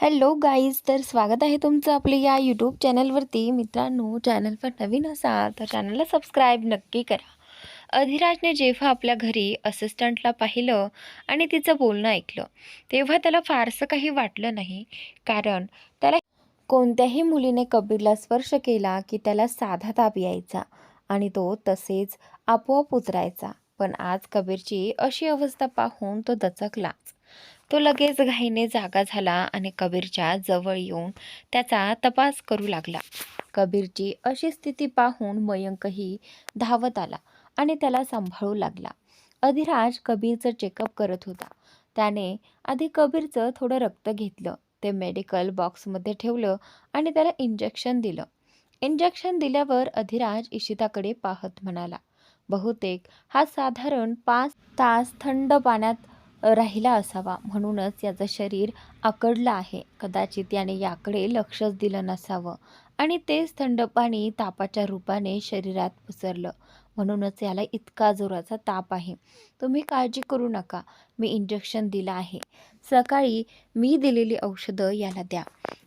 Hello guys तर स्वागत आहे तुमचं आपल्या या यूट्यूब चॅनलवरती. मित्रांनो चॅनलवर नवीन असाल तर चॅनलला सबस्क्राईब नक्की करा. अधिराजने जेव्हा आपल्या घरी असिस्टंटला पाहिलं आणि तिचं बोलणं ऐकलं तेव्हा त्याला फारसं काही वाटलं नाही. कारण त्याला कोणत्याही मुलीने कबीरला स्पर्श केला की त्याला साधा ताप यायचा आणि तो तसेच आपोआप उतरायचा. पण आज कबीरची अशी अवस्था पाहून तो दचकलाच. तो लगेच घाईने जागा झाला आणि कबीरच्या जवळ येऊन त्याचा तपास करू लागला. कबीरची अशी स्थिती पाहून मयंकही धावत आला आणि त्याला सांभाळू लागला. अधिराज कबीरचं चेकअप करत होता. त्याने आधी कबीरचं थोडं रक्त घेतलं ते मेडिकल बॉक्समध्ये ठेवलं आणि त्याला इंजेक्शन दिलं. इंजेक्शन दिल्यावर अधिराज इशिताकडे पाहत म्हणाला बहुतेक हा साधारण पाच तास थंड पाण्यात राहिला असावा. म्हणूनच याचं शरीर आकडलं आहे. कदाचित याने याकडे लक्षच दिलं नसावं. आणि तेच थंड पाणी तापाच्या रूपाने शरीरात पसरलं. म्हणूनच याला इतका जोराचा ताप आहे. तुम्ही काळजी करू नका. मी इंजेक्शन दिलं आहे. सकाळी मी दिलेली औषधं याला द्या.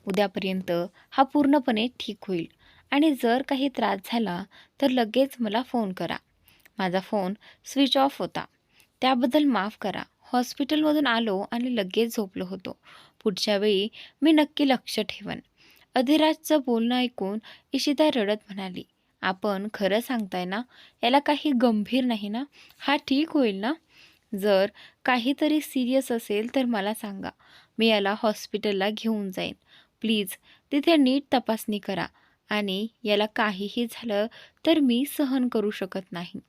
उद्यापर्यंत हा पूर्णपणे ठीक होईल. आणि जर काही त्रास झाला तर लगेच मला फोन करा. माझा फोन स्विच ऑफ होता. त्याबद्दल माफ करा. हॉस्पिटलमधून आलो आणि लगेच झोपलो होतो. पुढच्या वेळी मी नक्की लक्ष ठेवन. अधिराजचं बोलणं ऐकून इशिता रडत म्हणाली आपण खरं सांगताय ना? याला काही गंभीर नाही ना? हा ठीक होईल ना? जर काहीतरी सिरियस असेल तर मला सांगा. मी याला हॉस्पिटलला घेऊन जाईन. प्लीज तिथे नीट तपासणी करा. आणि याला काहीही झालं तर मी सहन करू शकत नाही.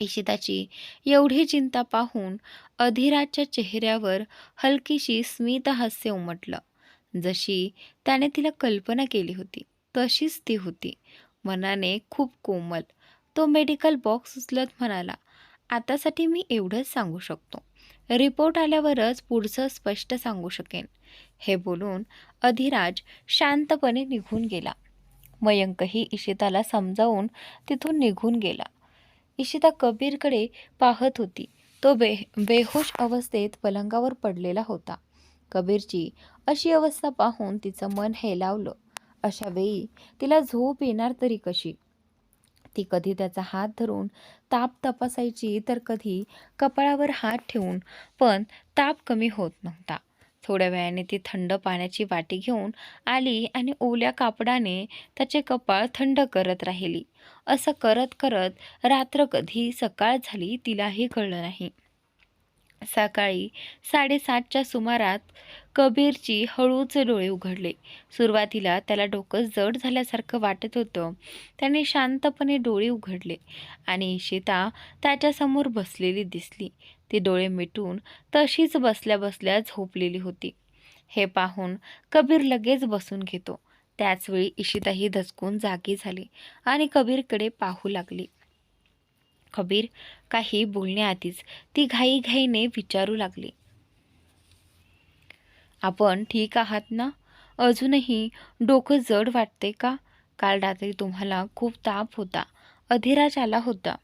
इशिताची एवढी चिंता पाहून अधिराजच्या चेहऱ्यावर हलकीशी स्मित हास्य उमटलं. जशी त्याने तिला कल्पना केली होती तशीच ती होती. मनाने खूप कोमल. तो मेडिकल बॉक्स उचलत म्हणाला आतासाठी मी एवढंच सांगू शकतो. रिपोर्ट आल्यावरच पुढचं स्पष्ट सांगू शकेन. हे बोलून अधिराज शांतपणे निघून गेला. मयंकही इशिताला समजावून तिथून निघून गेला. इशिता कबीरकडे पाहत होती. तो बे बेहोश अवस्थेत पलंगावर पडलेला होता. कबीरची अशी अवस्था पाहून तिचं मन हेलावलं. अशा वेळी तिला झोप येणार तरी कशी? ती कधी त्याचा हात धरून ताप तपासायची तर कधी कपाळावर हात ठेवून पण ताप कमी होत नव्हता. थोड्या वेळाने ती थंड पाण्याची वाटी घेऊन आली आणि ओल्या कापडाने त्याचे कपाळ थंड करत राहिली. असं करत करत रात्र कधी सकाळ झाली तिलाही कळलं नाही. सकाळी साडेसातच्या सुमारात कबीरची हळूच डोळे उघडले. सुरुवातीला त्याला डोकं जड झाल्यासारखं वाटत होतं. त्याने शांतपणे डोळे उघडले आणि इशिता त्याच्यासमोर बसलेली दिसली. ती डोळे मिटून तशीच बसल्या बसल्या झोपलेली होती. हे पाहून कबीर लगेच बसून घेतो. त्याचवेळी इशिताही धचकून जागी झाली आणि कबीरकडे पाहू लागली. कबीर काही बोलण्याआधीच ती घाईघाईने विचारू लागली. आपण ठीक आहात ना? अजूनही डोकं जड वाटते का? काल रात्री तुम्हाला खूप ताप होता. अधिराज आला होता.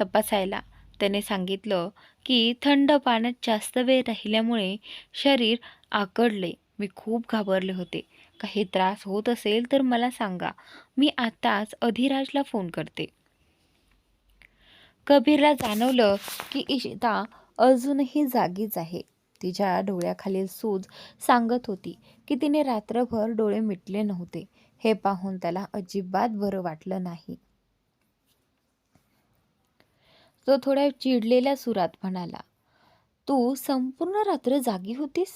तपासायला त्याने सांगितलं की थंड पाण्यात जास्त वेळ राहिल्यामुळे शरीर आकडले. मी खूप घाबरले होते. काही त्रास होत असेल तर मला सांगा. मी आत्ताच अधिराजला फोन करते. कबीरला जाणवलं की इशिता अजूनही जागीच आहे. तिच्या डोळ्याखालील सूज सांगत होती की तिने रात्रभर डोळे मिटले नव्हते. हे पाहून त्याला अजिबात बरं वाटलं नाही. तो थोड्या चिडलेल्या सुरात म्हणाला तू संपूर्ण रात्र जागी होतीस?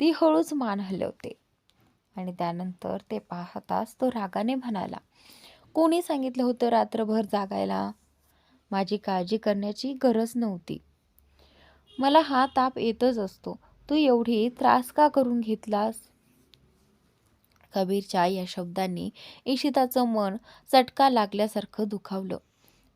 ती हळूच मान हलवते. आणि त्यानंतर ते पाहताच तो रागाने म्हणाला कोणी सांगितलं होतं रात्रभर जागायला? माझी काळजी करण्याची गरज नव्हती. मला हा ताप येतच असतो. तू एवढी त्रास का करून घेतलास? कबीरच्या या शब्दांनी इशिताचं मन चटका लागल्यासारखं दुखावलं.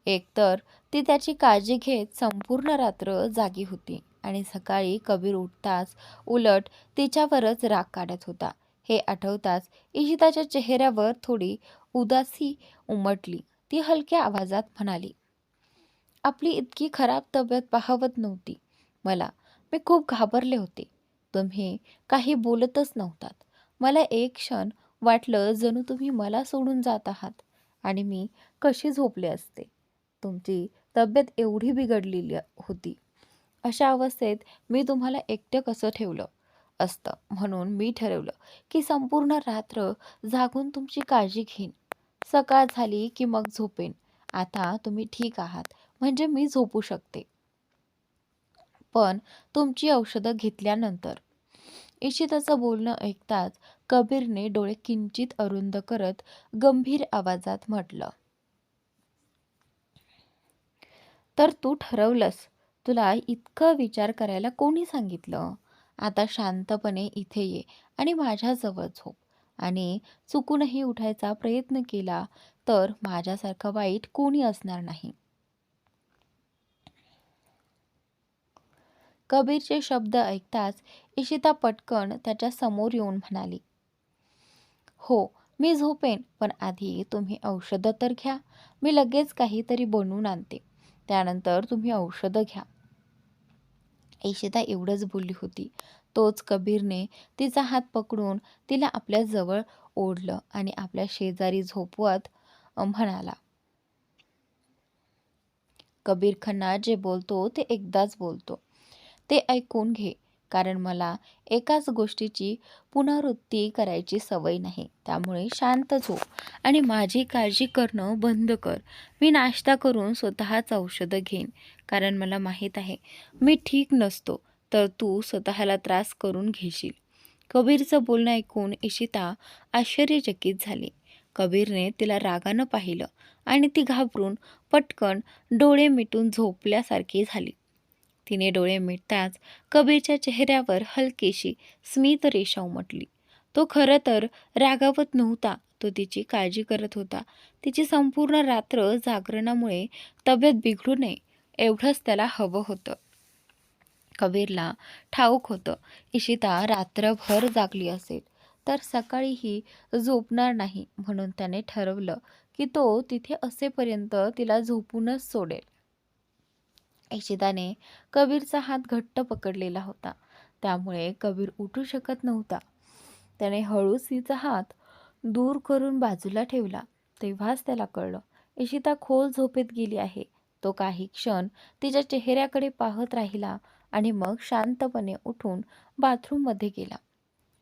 एकतर ती त्याची काळजी घेत संपूर्ण रात्र जागी होती आणि सकाळी कबीर उठताच उलट तिच्यावरच राग काढत होता. हे आठवताच इशिताच्या चेहऱ्यावर थोडी उदासी उमटली. ती हलक्या आवाजात म्हणाली आपली इतकी खराब तब्येत पाहवत नव्हती. मला मी खूप घाबरले होते. तुम्ही काही बोलतच नव्हतात. मला एक क्षण वाटलं जणू तुम्ही मला सोडून जात आहात आणि मी कशी झोपले असते. तुमची तब्येत एवढी बिघडलेली होती. अशा अवस्थेत मी तुम्हाला एकटं कसं ठेवलं असतं? म्हणून मी ठरवलं की संपूर्ण रात्र जागून तुमची काळजी घेईन. सकाळ झाली की मग झोपेन. आता तुम्ही ठीक आहात. म्हणजे मी झोपू शकते. पण तुमची औषधं घेतल्यानंतर. इशिताचं बोलणं ऐकताच कबीरने डोळे किंचित अरुंद करत गंभीर आवाजात म्हटलं तर तू ठरवलंस. तुला इतकं विचार करायला कोणी सांगितलं? आता शांतपणे इथे ये आणि माझ्याजवळ झोप. आणि चुकूनही उठायचा प्रयत्न केला तर माझ्यासारखं वाईट कोणी असणार नाही. कबीरचे शब्द ऐकताच इशिता पटकन त्याच्यासमोर येऊन म्हणाली हो मी झोपेन पण आधी तुम्ही औषधं तर घ्या. मी लगेच काहीतरी बनवून आणते. त्यानंतर तुम्ही औषधं घ्या. ऐशिता एवढंच बोलली होती. तोच कबीरने तिचा हात पकडून तिला आपल्या जवळ ओढलं आणि आपल्या शेजारी झोपवत म्हणाला कबीर खन्ना जे बोलतो ते एकदाच बोलतो. ते ऐकून घे. कारण मला एकाच गोष्टीची पुनरावृत्ती करायची सवय नाही. त्यामुळे शांत झोप आणि माझी काळजी करणं बंद कर. मी नाश्ता करून स्वतःच औषधं घेईन. कारण मला माहीत आहे मी ठीक नसतो तर तू स्वतःला त्रास करून घेशील. कबीरचं बोलणं ऐकून इशिता आश्चर्यचकित झाली. कबीरने तिला रागानं पाहिलं आणि ती घाबरून पटकन डोळे मिटून झोपल्यासारखी झाली. तिने डोळे मिटताच कबीरच्या चेहऱ्यावर हलकीशी स्मित रेषा उमटली. तो खरं तर रागावत नव्हता तो तिची काळजी करत होता. तिची संपूर्ण रात्र जागरणामुळे तब्येत बिघडू नये एवढंच त्याला हवं होतं. कबीरला ठाऊक होतं इशिता रात्रभर जागली असेल तर सकाळीही झोपणार नाही म्हणून त्याने ठरवलं की तो तिथे असेपर्यंत तिला झोपूनच सोडेल. इशिताने कबीरचा हात घट्ट पकडलेला होता. त्यामुळे कबीर उठू शकत नव्हता. त्याने हळूच तिचा हात दूर करून बाजूला ठेवला. तेव्हाच त्याला कळलं इशिता खोल झोपेत गेली आहे. तो काही क्षण तिच्या चेहऱ्याकडे पाहत राहिला आणि मग शांतपणे उठून बाथरूममध्ये गेला.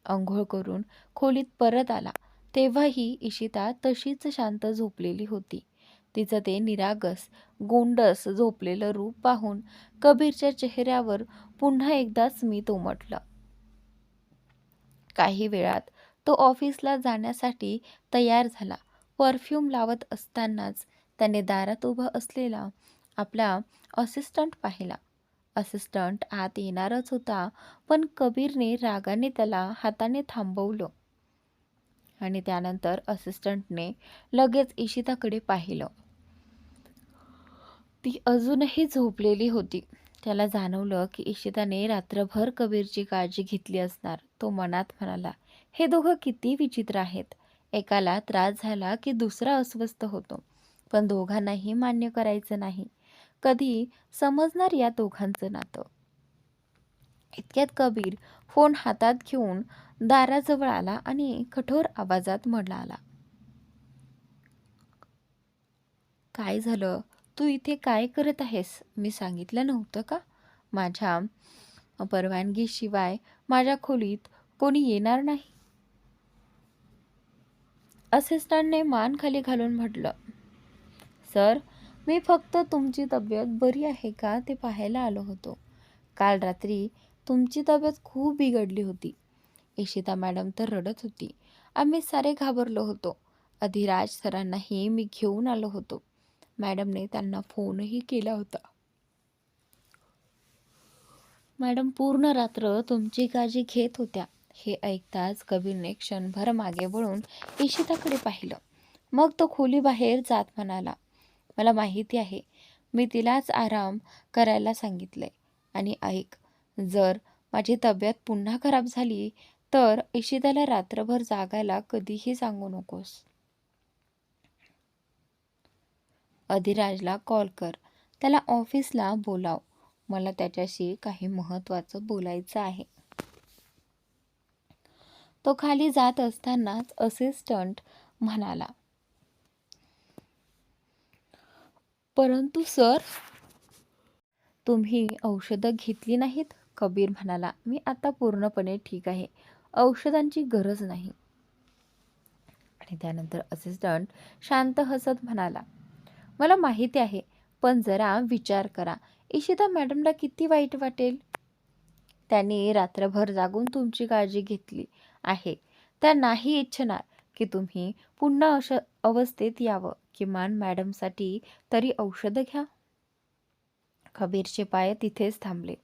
अंघोळ करून खोलीत परत आला. तेव्हाही इशिता तशीच शांत झोपलेली होती. तिचं ते निरागस गोंडस झोपलेलं रूप पाहून कबीरच्या चेहऱ्यावर पुन्हा एकदा स्मित उमटलं. काही वेळात तो ऑफिसला जाण्यासाठी तयार झाला. परफ्यूम लावत असतानाच त्याने दारात उभा असलेला आपला असिस्टंट पाहिला. असिस्टंट आत येणारच होता पण कबीरने रागाने त्याला हाताने थांबवलं आणि त्यानंतर असिस्टंटने लगेच इशिताकडे पाहिलं. ती अजूनही झोपलेली होती. त्याला जाणवलं की इशिताने रात्रभर कबीरची काळजी घेतली असणार. तो मनात म्हणाला हे दोघं किती विचित्र आहेत. एकाला त्रास झाला की दुसरा अस्वस्थ होतो. पण दोघांनाही मान्य करायचं नाही. कधी समजणार या दोघांचं नातं? इतक्यात कबीर फोन हातात घेऊन दाराजवळ आला आणि कठोर आवाजात म्हणाला काय झालं? तू इथे काय करत आहेस? मी सांगितलं नव्हतं का? माझ्या परवानगीशिवाय माझ्या खोलीत कोणी येणार नाही. असिस्टंटने मान खाली घालून म्हटलं सर मी फक्त तुमची तब्येत बरी आहे का ते पाहायला आलो होतो. काल रात्री तुमची तब्येत खूप बिघडली होती. इशिता मॅडम तर रडत होती. आम्ही सारे घाबरलो होतो. अधिराज सरांनाही मी घेऊन आलो होतो. मॅडमने त्यांना फोनही केला होता. मॅडम पूर्ण रात्र तुमची काळजी घेत होत्या. हे ऐकताच कबीरने क्षणभर मागे वळून इशिताकडे पाहिलं. मग तो खोलीबाहेर जात म्हणाला मला माहिती आहे मी तिलाच आराम करायला सांगितलंय आणि ऐक जर माझी तब्येत पुन्हा खराब झाली तर इशिताला रात्रभर जागायला कधीही सांगू नकोस. अधिराजला कॉल कर. त्याला ऑफिसला बोलाव. मला त्याच्याशी काही महत्त्वाचं बोलायचं आहे. तो खाली जात असतानाच असिस्टंट म्हणाला परंतु सर तुम्ही औषधं घेतली नाहीत? कबीर म्हणाला मी आता पूर्णपणे ठीक आहे. औषधांची गरज नाही. आणि त्यानंतर असिस्टंट शांत हसत म्हणाला मला माहिती आहे. पण जरा विचार करा. इशिता मॅडमला किती वाईट वाटेल? त्यांनी रात्रभर जागून तुमची काळजी घेतली आहे. त्या नाही इच्छणार की तुम्ही पुन्हा अश अवस्थेत यावं किमान मॅडमसाठी तरी औषधं घ्या. कबीरचे पाय तिथेच थांबले.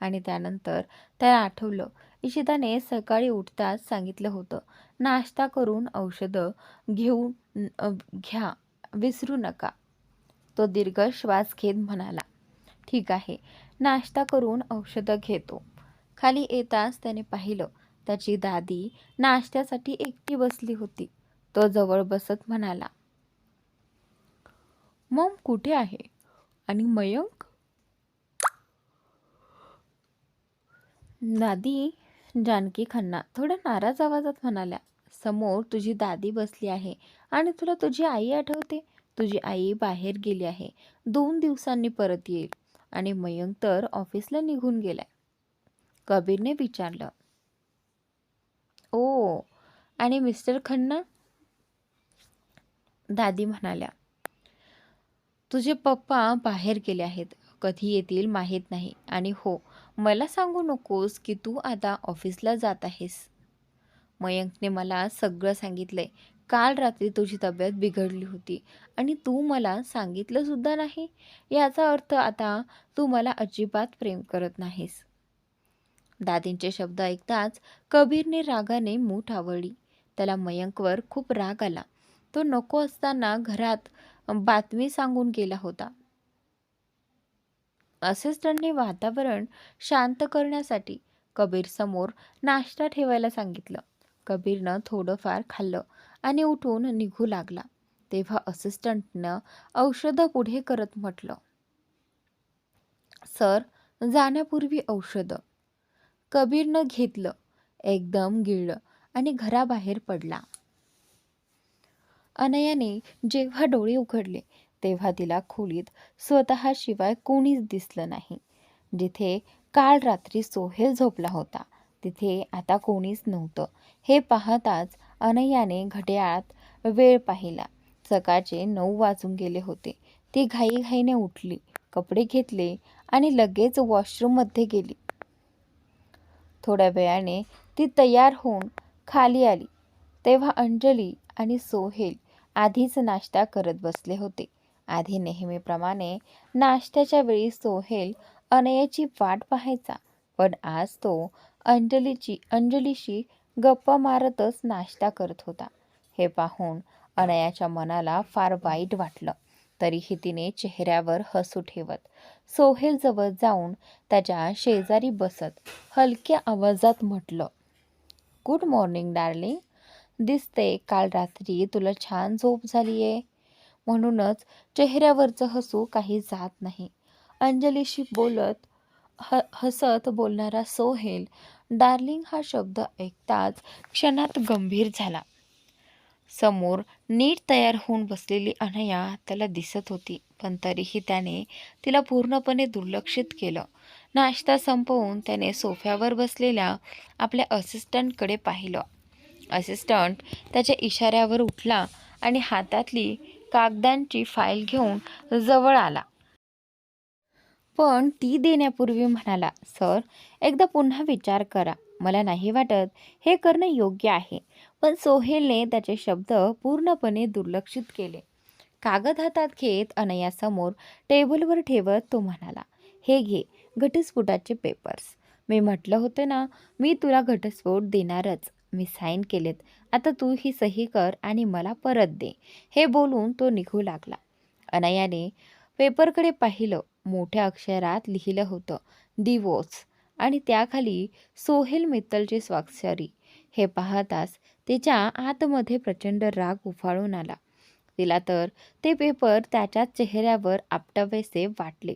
आणि त्यानंतर त्याला आठवलं इशिताने सकाळी उठताच सांगितलं होतं नाश्ता करून औषधं घेऊन घ्या विसरू नका. तो दीर्घ श्वास घेत म्हणाला ठीक आहे नाश्ता करून औषधं घेतो. खाली येताच त्याने पाहिलं त्याची दादी नाश्त्यासाठी एकटी बसली होती. तो जवळ बसत म्हणाला मम कुठे आहे? आणि मयंक? दादी जानकी खन्ना थोड्या नाराज आवाजात म्हणाल्या समोर तुझी दादी बसली आहे आणि तुला तुझी आई आठवते? तुझी आई बाहेर गेली आहे. दोन दिवसांनी परत येईल. आणि मयंक तर ऑफिसला निघून गेलाय. कबीरने विचारलं. ओ आणि मिस्टर खन्ना? दादी म्हणाल्या. तुझे पप्पा बाहेर गेले आहेत. कधी येतील माहीत नाही. आणि हो मला सांगू नकोस की तू आता ऑफिसला जात आहेस. मयंकने मला सगळं सांगितलंय. काल रात्री तुझी तब्येत बिघडली होती आणि तू मला सांगितलं सुद्धा नाही. याचा अर्थ आता तू मला अजिबात प्रेम करत नाहीस. दादींचे शब्द ऐकताच कबीरने रागाने मूठ आवळली. त्याला मयंकवर खूप राग आला. तो नको असताना घरात बातमी सांगून गेला होता. असिस्टंटने वातावरण शांत करण्यासाठी कबीर समोर नाश्ता ठेवायला सांगितलं. कबीरनं थोडंफार खाल्लं. आणि उठून निघू लागला. तेव्हा असिस्टंटनं औषधं पुढे करत म्हटलं सर जाण्यापूर्वी औषधं. कबीरनं घेतलं एकदम गिळलं आणि घराबाहेर पडला. अनयाने जेव्हा डोळे उघडले तेव्हा तिला खोलीत स्वतःशिवाय कोणीच दिसलं नाही. जिथे काल रात्री सोहेल झोपला होता तिथे आता कोणीच नव्हतं. हे पाहताच अनयाने घड्याळात वेळ पाहिला. सकाळचे नऊ वाजून गेले होते. ती घाईघाईने उठली कपडे घेतले आणि लगेच वॉशरूममध्ये गेली. थोड्या वेळाने ती तयार होऊन खाली आली. तेव्हा अंजली आणि सोहेल आधीच नाश्ता करत बसले होते. आधी नेहमीप्रमाणे नाश्त्याच्या वेळी सोहेल अनयाची वाट पाहायचा पण आज तो अंजलीची अंजलीशी गप्पा मारतच नाश्ता करत होता. हे पाहून अनयाच्या मनाला फार वाईट वाटलं. तरीही तिने चेहऱ्यावर हसू ठेवत सोहेल जवळ जाऊन त्याच्या शेजारी बसत हलक्या आवाजात म्हटलं गुड मॉर्निंग डार्लिंग दिसते काल रात्री तुला छान झोप झाली आहे म्हणूनच चेहऱ्यावरचं हसू काही जात नाही. अंजलीशी बोलत ह हसत बोलणारा सोहेल डार्लिंग हा शब्द ऐकताच क्षणात गंभीर झाला. समोर नीट तयार होऊन बसलेली अनया त्याला दिसत होती पण तरीही त्याने तिला पूर्णपणे दुर्लक्षित केलं. नाश्ता संपवून त्याने सोफ्यावर बसलेल्या आपल्या असिस्टंटकडे पाहिलं. असिस्टंट त्याच्या इशाऱ्यावर उठला आणि हातातली कागदांची फाईल घेऊन जवळ आला. पण ती देण्यापूर्वी म्हणाला सर एकदा पुन्हा विचार करा. मला नाही वाटत हे करणं योग्य आहे. पण सोहेलने त्याचे शब्द पूर्णपणे दुर्लक्षित केले. कागद हातात घेत अनयासमोर टेबलवर ठेवत तो म्हणाला हे घे घटस्फोटाचे पेपर्स मी म्हटलं होतं ना मी तुला घटस्फोट देणारच. मी साईन केलेत. आता तू ही सही कर आणि मला परत दे. हे बोलून तो निघू लागला. अनयाने पेपरकडे पाहिलं. मोठ्या अक्षरात लिहिलं होतं. डिवोर्स आणि त्याखाली सोहेल मित्तलची स्वाक्षरी. हे पाहताच तिच्या आतमध्ये प्रचंड राग उफाळून आला. तिला तर ते पेपर त्याच्या चेहऱ्यावर आपटावेसे वाटले.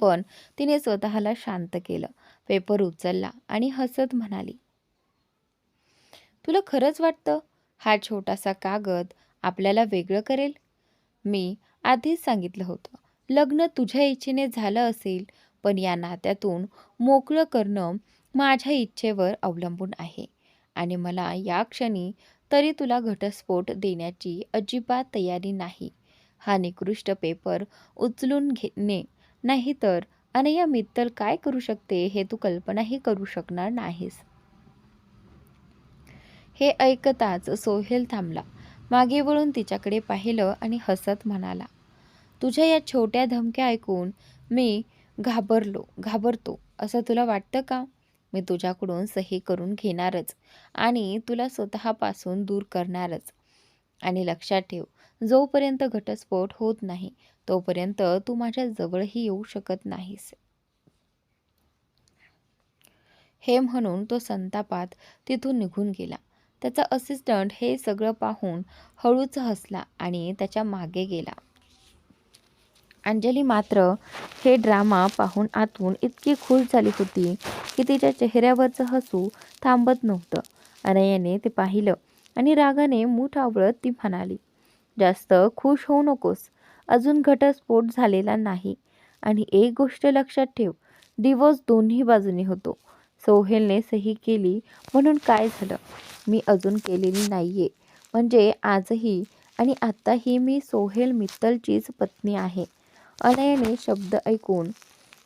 पण तिने स्वतःला शांत केलं. पेपर उचलला आणि हसत म्हणाली तुला खरंच वाटतं हा छोटासा कागद आपल्याला वेगळं करेल? मी आधीच सांगितलं होतं. लग्न तुझ्या इच्छेने झालं असेल पण या नात्यातून मोकळं करणं माझ्या इच्छेवर अवलंबून आहे. आणि मला या क्षणी तरी तुला घटस्फोट देण्याची अजिबात तयारी नाही. हा निकृष्ट पेपर उचलून घेणे नाहीतर अनया मित्तल काय करू शकते हे तू कल्पनाही करू शकणार नाहीस. हे ऐकताच सोहेल थांबला. मागे वळून तिच्याकडे पाहिलं आणि हसत म्हणाला तुझ्या या छोट्या धमक्या ऐकून मी घाबरलो घाबरतो. असं तुला वाटतं का? मी तुझ्याकडून सही करून घेणारच आणि तुला स्वतःपासून दूर करणारच. आणि लक्षात ठेव जोपर्यंत घटस्फोट होत नाही तोपर्यंत तू माझ्या जवळही येऊ शकत नाहीस. हे म्हणून तो संतापात तिथून निघून गेला. त्याचा असिस्टंट हे सगळं पाहून हळूच हसला आणि त्याच्यामागे गेला. अंजली मात्र हे ड्रामा पाहून आतून इतकी खुश झाली होती की तिच्या चेहऱ्यावरचं हसू थांबत नव्हतं. अनयाने ते पाहिलं आणि रागाने मूठ आवळत ती म्हणाली जास्त खुश होऊ नकोस. अजून घटस्फोट झालेला नाही. आणि एक गोष्ट लक्षात ठेव दिवस दोन्ही बाजूनी होतो. सोहेलने सही केली म्हणून काय झालं? मी अजून केलेली नाहीये. म्हणजे आजही आणि आत्ताही मी सोहेल मित्तलचीच पत्नी आहे. अनयाने शब्द ऐकून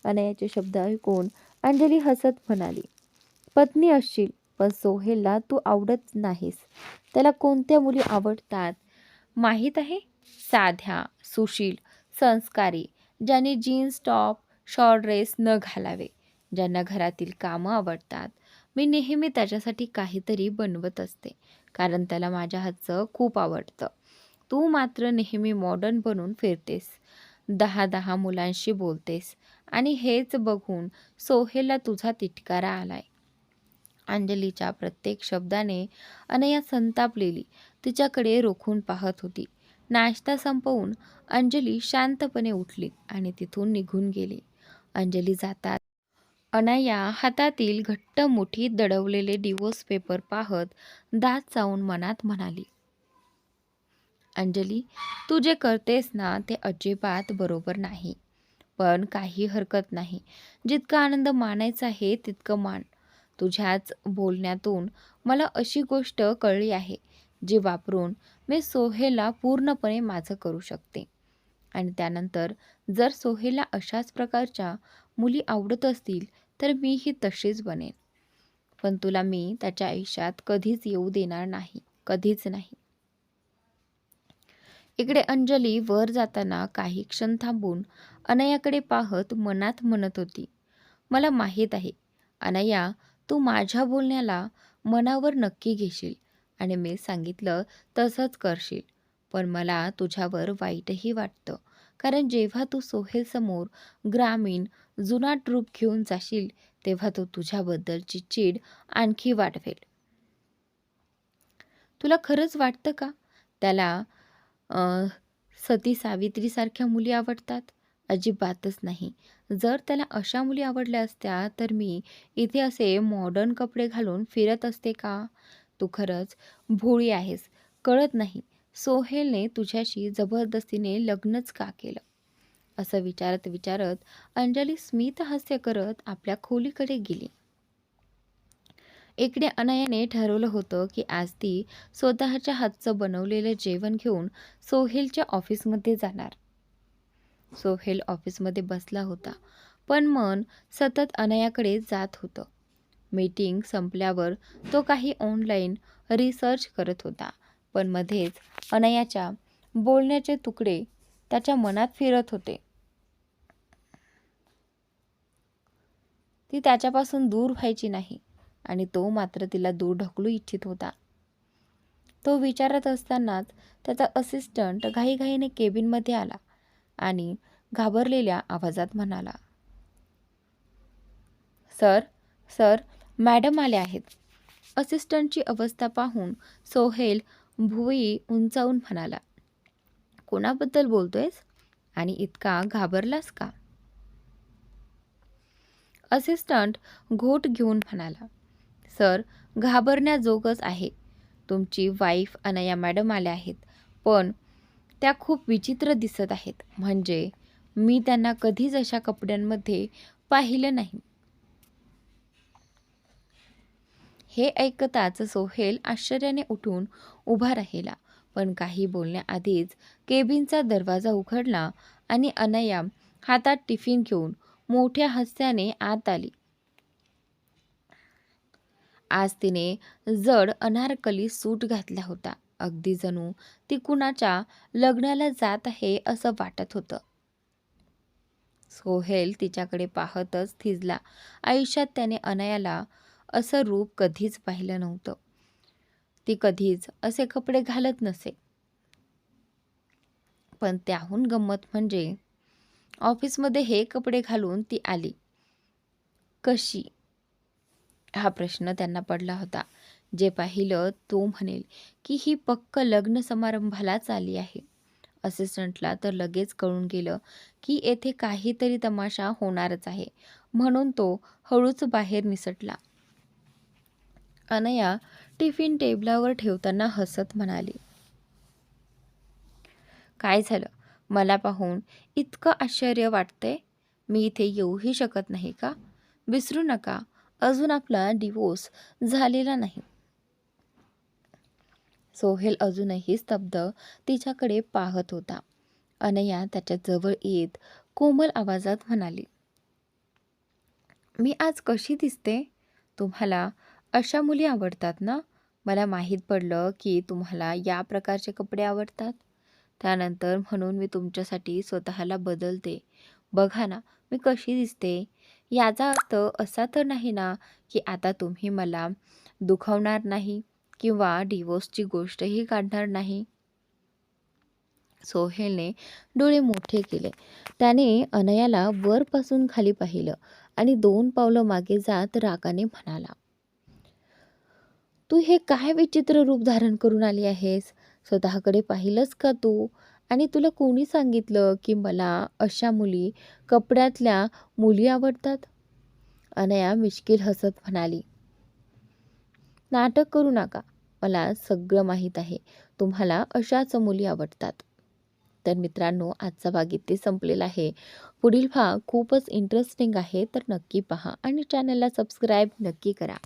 अनयाचे शब्द ऐकून अंजली हसत म्हणाली पत्नी असशील पण सोहेलला तू आवडत नाहीस. त्याला कोणत्या मुली आवडतात? माहीत आहे? साध्या सुशील संस्कारी ज्यांनी जीन्स टॉप शॉर्ट ड्रेस न घालावे ज्यांना घरातील कामं आवडतात. मी नेहमी त्याच्यासाठी काहीतरी बनवत असते कारण त्याला माझ्या हातचं खूप आवडतं. तू मात्र नेहमी मॉडर्न बनून फिरतेस. दहा दहा मुलांशी बोलतेस. आणि हेच बघून सोहेलला तुझा तिटकारा आलाय. अंजलीच्या प्रत्येक शब्दाने अनया संतापलेली तिच्याकडे रोखून पाहत होती. नाश्ता संपवून अंजली शांतपणे उठली आणि तिथून निघून गेली. अंजली जातात. अनया हातातील घट्ट मुठीत दडवलेले डिवोर्स पेपर पाहत दात चावून मनात म्हणाली अंजली तू जे करतेस ना ते अजिबात बरोबर नाही. पण काही हरकत नाही. जितका आनंद मानायचा आहे तितकं मान. तुझ्याच बोलण्यातून मला अशी गोष्ट कळली आहे जी वापरून मी सोहेला पूर्णपणे माझं करू शकते. आणि त्यानंतर जर सोहेला अशाच प्रकारच्या मुली आवडत असतील तर मीही तशीच बनेन. पण तुला मी त्याच्या आयुष्यात कधीच येऊ देणार नाही कधीच नाही. इकडे अंजली वर जाताना काही क्षण थांबून अनयाकडे पाहत मनात म्हणत होती मला माहीत आहे अनया तू माझ्या बोलण्याला मनावर नक्की घेशील आणि मी सांगितलं तसंच करशील पण मला तुझ्यावर वाईटही वाटतं कारण जेव्हा तू सोहेलसमोर ग्रामीण जुनाट रूप घेऊन जाशील तेव्हा तो तुझ्याबद्दलची चीड आणखी वाढवेल. तुला खरंच वाटतं का? त्याला सती सावित्रीसारख्या मुली आवडतात? अजिबातच नाही. जर त्याला अशा मुली आवडल्या असत्या तर मी इथे असे मॉडर्न कपडे घालून फिरत असते का? तू खरंच भोळी आहेस. कळत नाही. सोहेलने तुझ्याशी जबरदस्तीने लग्नच का केलं? असं विचारत विचारत अंजली स्मित हास्य करत आपल्या खोलीकडे गेली. इकडे अनयाने ठरवलं होतं की आज ती स्वतःच्या हातचं बनवलेलं जेवण घेऊन सोहेलच्या ऑफिसमध्ये जाणार. सोहेल ऑफिसमध्ये बसला होता पण मन सतत अनयाकडे जात होतं. मीटिंग संपल्यावर तो काही ऑनलाईन रिसर्च करत होता पण मध्येच अनयाच्या बोलण्याचे तुकडे त्याच्या मनात फिरत होते. ती त्याच्यापासून दूर व्हायची नाही. आणि तो मात्र तिला दूर ढकलू इच्छित होता. तो विचारत असतानाच त्याचा असिस्टंट घाईघाईने केबिनमध्ये आला आणि घाबरलेल्या आवाजात म्हणाला सर सर मॅडम आले आहेत. असिस्टंटची अवस्था पाहून सोहेल भुई उंचावून म्हणाला कोणाबद्दल बोलतोयस आणि इतका घाबरलास का? असिस्टंट घोट घेऊन म्हणाला सर घाबरण्याजोगच आहे. तुमची वाईफ अनया मॅडम आल्या आहेत. पण त्या खूप विचित्र दिसत आहेत. म्हणजे मी त्यांना कधीच अशा कपड्यांमध्ये पाहिलं नाही. हे ऐकताच सोहेल आश्चर्याने उठून उभा राहिला. पण काही बोलण्याआधीच केबिनचा दरवाजा उघडला आणि अनया हातात टिफिन घेऊन मोठ्या हास्याने आत आली. आज तिने जड अनारकली सूट घातला होता. अगदी जणू ती कुणाच्या लग्नाला जात आहे असं वाटत होतं. सोहेल तिच्याकडे पाहतच थिजला. आयुष्यात त्याने अनयाला असं रूप कधीच पाहिलं नव्हतं. ती कधीच असे कपडे घालत नसे. पण त्याहून गंमत म्हणजे ऑफिसमध्ये हे कपडे घालून ती आली. कशी? हा प्रश्न त्यांना पडला होता. जे पाहिलं तो म्हणेल की ही पक्क लग्न समारंभालाच आली आहे. असिस्टंटला तर लगेच कळून गेलं की येथे काहीतरी तमाशा होणारच आहे. म्हणून तो हळूच बाहेर निसटला. अनया टिफिन टेबलावर ठेवताना हसत म्हणाली काय झालं? मला पाहून इतकं आश्चर्य वाटतंय. मी इथे येऊही शकत नाही का? विसरू नका. अजून आपला डिवोर्स झालेला नाही. सोहेल अजूनही स्तब्ध तिच्याकडे पाहत होता. अनया त्याच्याजवळ येत कोमल आवाजात म्हणाली मी आज कशी दिसते? तुम्हाला अशा मुली आवडतात ना? मला माहीत पडलं की तुम्हाला या प्रकारचे कपडे आवडतात. त्यानंतर म्हणून मी तुमच्यासाठी स्वतःला बदलते. बघा ना मी कशी दिसते? याचा अर्थ असा तर नाही ना की आता तुम्ही मला दुखवणार नाही किंवा डिवोर्सची गोष्टही काढणार नाही? सोहेलने डोळे मोठे केले. त्याने अनयाला वरपासून खाली पाहिलं आणि दोन पावलं मागे जात रागाने म्हणाला तू हे काय विचित्र रूप धारण करून आली आहेस? स्वतःकडे पाहिलंस का तू? आणि तुला कोणी सांगितलं की मला अशा मुली कपड्यातल्या मुली आवडतात? अनया मिश्किल हसत म्हणाली नाटक करू नका. मला सगळं माहीत आहे. तुम्हाला अशाच मुली आवडतात. तर मित्रांनो आजचा भाग इथे संपलेला आहे. पुढील भाग खूपच इंटरेस्टिंग आहे तर नक्की पहा आणि चॅनलला सबस्क्राईब नक्की करा.